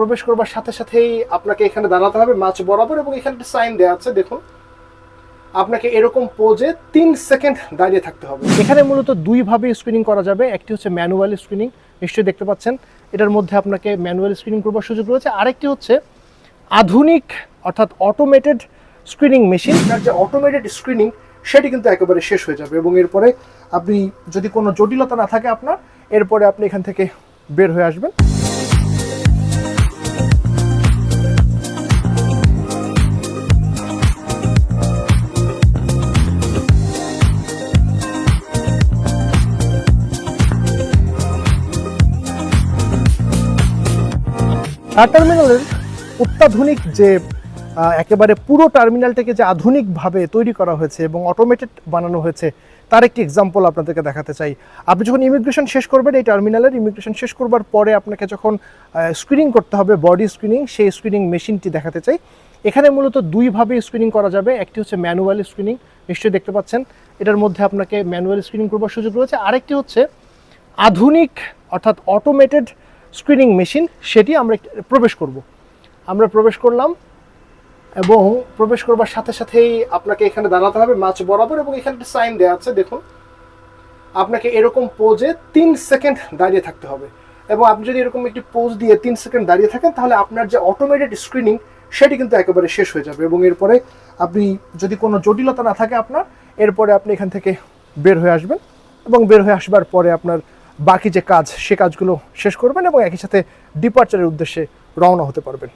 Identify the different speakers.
Speaker 1: প্রবেশ করবার সাথে সাথেই আপনাকে এখানে দাঁড়াতে হবে মাছ বরাবর এবং এখানে একটা সাইন দেওয়া আছে, দেখুন। আপনাকে এরকম পোজে তিন সেকেন্ড দাঁড়িয়ে থাকতে হবে। এখানে মূলত দুইভাবে স্ক্রিনিং করা যাবে, একটি হচ্ছে ম্যানুয়াল স্ক্রিনিং নিশ্চয়ই দেখতে পাচ্ছেন। এটার মধ্যে আপনাকে ম্যানুয়াল স্ক্রিনিং করবার সুযোগ রয়েছে। আরেকটি হচ্ছে আধুনিক, অর্থাৎ অটোমেটেড স্ক্রিনিং মেশিন যার যে অটোমেটেড স্ক্রিনিং সেটি কিন্তু একেবারে শেষ হয়ে যাবে এবং এরপরে আপনি যদি কোনো জটিলতা না থাকে আপনার, এরপরে আপনি এখান থেকে বের হয়ে আসবেন। আর টার্মিনালের অত্যাধুনিক যে একেবারে পুরো টার্মিনালটাকে যে আধুনিকভাবে তৈরি করা হয়েছে এবং অটোমেটেড বানানো হয়েছে, তার একটি এক্সাম্পল আপনাদেরকে দেখাতে চাই। আপনি যখন ইমিগ্রেশন শেষ করবেন, এই টার্মিনালের ইমিগ্রেশন শেষ করবার পরে আপনাকে যখন স্ক্রিনিং করতে হবে বডি স্ক্রিনিং সেই স্ক্রিনিং মেশিনটি দেখাতে চাই। এখানে মূলত দুইভাবে স্ক্রিনিং করা যাবে। একটি হচ্ছে ম্যানুয়াল স্ক্রিনিং নিশ্চয়ই দেখতে পাচ্ছেন। এটার মধ্যে আপনাকে ম্যানুয়াল স্ক্রিনিং করবার সুযোগ রয়েছে। আরেকটি হচ্ছে আধুনিক, অর্থাৎ অটোমেটেড স্ক্রিনিং মেশিন সেটি আমরা প্রবেশ করব। আমরা প্রবেশ করলাম এবং প্রবেশ করবার সাথে সাথেই আপনাকে এখানে দাঁড়াতে হবে মাছ বরাবর এবং এখানে একটা সাইন দেওয়া আছে, দেখুন। আপনাকে এরকম পোজে তিন সেকেন্ড দাঁড়িয়ে থাকতে হবে এবং আপনি যদি এরকম একটি পোজ দিয়ে তিন সেকেন্ড দাঁড়িয়ে থাকেন, তাহলে আপনার যে অটোমেটেড স্ক্রিনিং সেটি কিন্তু একেবারে শেষ হয়ে যাবে এবং এরপরে আপনি যদি কোনো জটিলতা না থাকে আপনার, এরপরে আপনি এখান থেকে বের হয়ে আসবেন এবং বের হয়ে আসবার পরে আপনার বাকি যে কাজ, সে কাজগুলো শেষ করবেন এবং একই সাথে ডিপার্চারের উদ্দেশ্যে রওনা হতে পারবেন।